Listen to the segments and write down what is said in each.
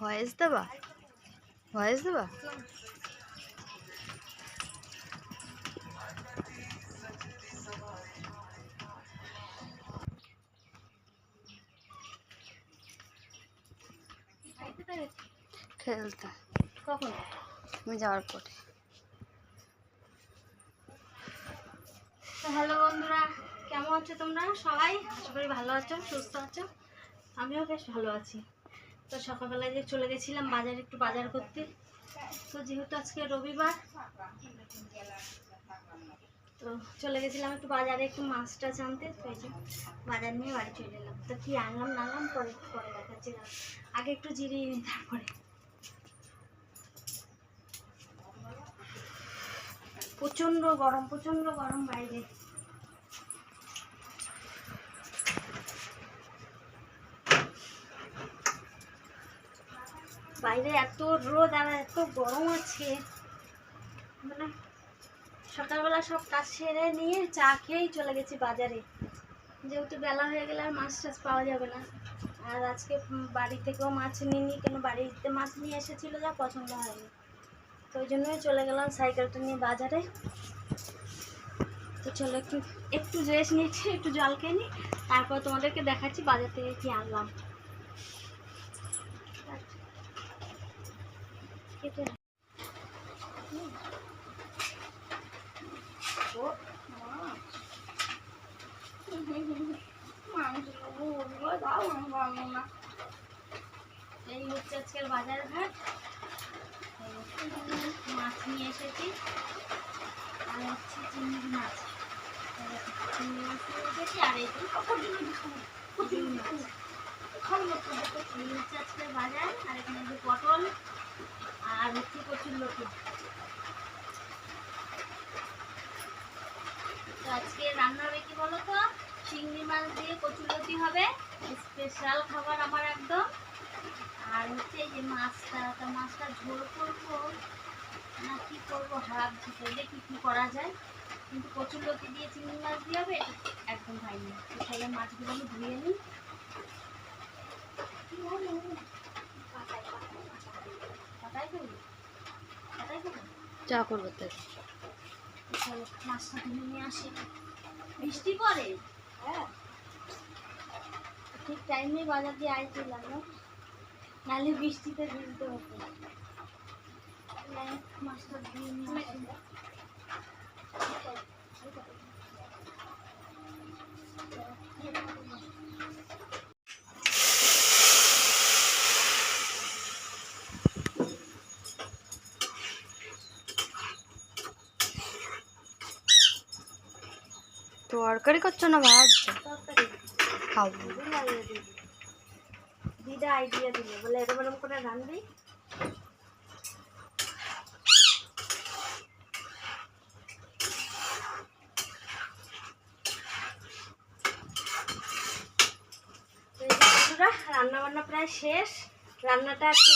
Voice দেবা? Voice দেবা? খেলতে। কখন? আমি যাওয়ার পরে। হ্যালো বন্ধুরা কেমন আছো তোমরা? সবাই? আশা করি ভালো আছো সুস্থ আছো। আমিও বেশ ভালো আছি। তো সকালবেলায় যে চলে গেছিলাম বাজারে একটু বাজার করতে। তো যেহেতু আজকে রবিবার, তো চলে গেছিলাম একটু বাজারে একটু মাছ টাছ আনতে। তো এই যে বাজার নিয়ে বাড়ি চলে এলাম। তো কি আনলাম না আনলাম, পরে পরে দেখাচ্ছি। আগে একটু জিরিয়ে নিই তারপরে। প্রচণ্ড গরম প্রচণ্ড গরম বাইরে। বাইরে এত রোদ আর এত গরম আছে। মানে সকালবেলা সব কাজ সেরে নিয়ে চা খেয়েই চলে গেছি বাজারে। যেহেতু বেলা হয়ে গেলে আর মাছ টাছ পাওয়া যাবে না। আর আজকে বাড়ি থেকেও মাছ নিইনি, কেন বাড়িতে মাছ নিয়ে এসেছিল যা পছন্দ হয়নি। তো ওই জন্যই চলে গেলাম সাইকেলটা নিয়ে বাজারে। তো চলো একটু একটু রেস্ট নিচ্ছি একটু জল খেয়ে নিই তারপর তোমাদেরকে দেখাচ্ছি বাজার থেকে কি আনলাম। আজকের বাজার ঘাট মাছ নিয়ে এসেছি আর হচ্ছে চিংড়ি মাছ চিংড়ি মাছ নিয়ে এসেছি আর। এই হচ্ছে আজকের বাজার আর এখানে যে পটল আর হচ্ছে কচুর লতি তো আজকে রান্না হবে কি বলো তো চিংড়ি মাছ দিয়ে কচুর লতি হবে। স্পেশাল খাবার আমার একদম। আর হচ্ছে যে মাছটা, তা মাছটা ঝোল করব না কি করব ভাবছি দেখি কি করা যায়। কিন্তু কচুর লতি দিয়ে চিংড়ি মাছ দিয়ে হবে একদম খাইনি তো তাহলে মাছগুলো আমি ধুয়ে নিই। পাতায় করবি চা করব তাই। মাছটা নিয়ে আসি। বৃষ্টি পড়ে? হ্যাঁ। ঠিক টাইমে বাজার দিয়ে আইছিলাম না? নাহলে বৃষ্টিতে ভিজতে হতো। মাছটা নিয়ে আসি। তরকারি করছ না তরকারি খাব রান্না বান্না প্রায় শেষ। রান্নাটা একটু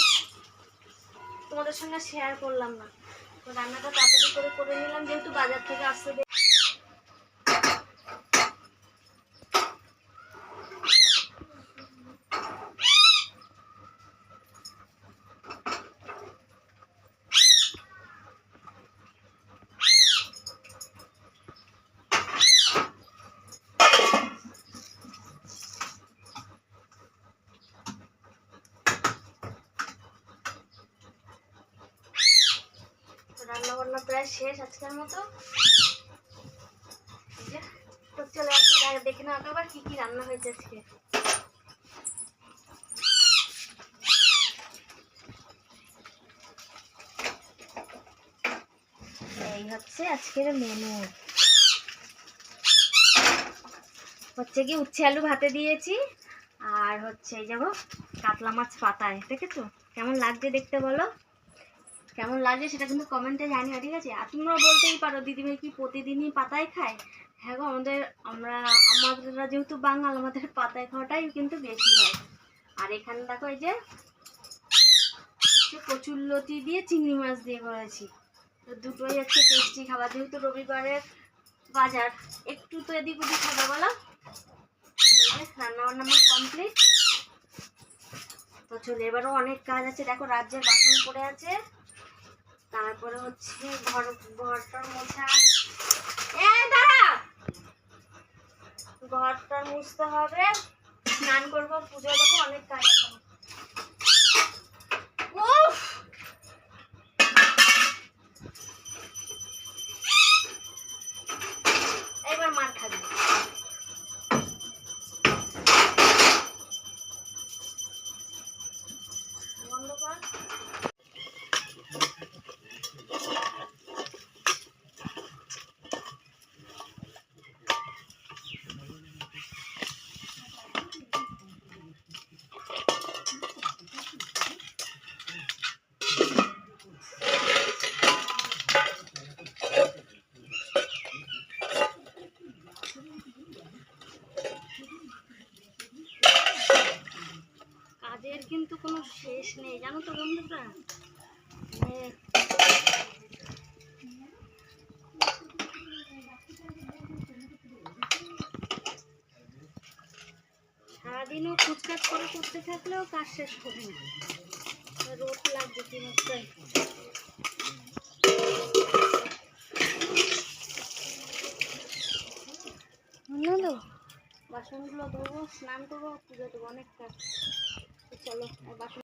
তোমাদের সঙ্গে শেয়ার করলাম না। রান্নাটা তাড়াতাড়ি করে করে নিলাম, যেহেতু বাজার থেকে আসতে রান্না বান্না প্রায় শেষ আজকের মতো। চলে আসো দেখে নাও একবার কি কি রান্না হয়েছে আজকে। এই হচ্ছে আজকের মেনু হচ্ছে কি, উচ্ছে আলু ভাতে দিয়েছি, আর হচ্ছে এই যাব কাতলা মাছ পাতায়, দেখেছ? কেমন লাগছে দেখতে বলো? কেমন লাগে সেটা কিন্তু কমেন্টে জানিও, ঠিক আছে? আর তোমরা বলতেই পারো, দিদিভাই কি প্রতিদিনই পাতায় খায়? হ্যাঁ গো, আমাদের, আমরা আমাদের যেহেতু বাঙাল, আমাদের পাতায় খাওয়াটাই কিন্তু বেশি হয়। আর এখানে দেখো এই যে কচুর লতি দিয়ে চিংড়ি মাছ দিয়ে করেছি। তো দুটোই হচ্ছে টেস্টি খাবার, যেহেতু রবিবারের বাজার। একটু তো এদিক ওদিক খাবে, বলো? রান্না বান্না আমার কমপ্লিট তো চলে, এবারও অনেক কাজ আছে। দেখো, রাজ্যের বাসন পড়ে আছে। তারপরে হচ্ছে ঘর, ঘরটার মোছা। দাঁড়া! ঘরটা মুছতে হবে। স্নান করব, পুজো দেবো, অনেক কাজ কিন্তু কোনো শেষ নেই। জানো তো বন্ধুরা? সারাদিনও কুচকাজ করে করতে থাকলেও কাজ শেষ হবে না। রোদ লাগবে কি বাসনগুলো ধোবো, স্নান করব, পুজো দেবো, অনেক কাজ। চলো আর বাসন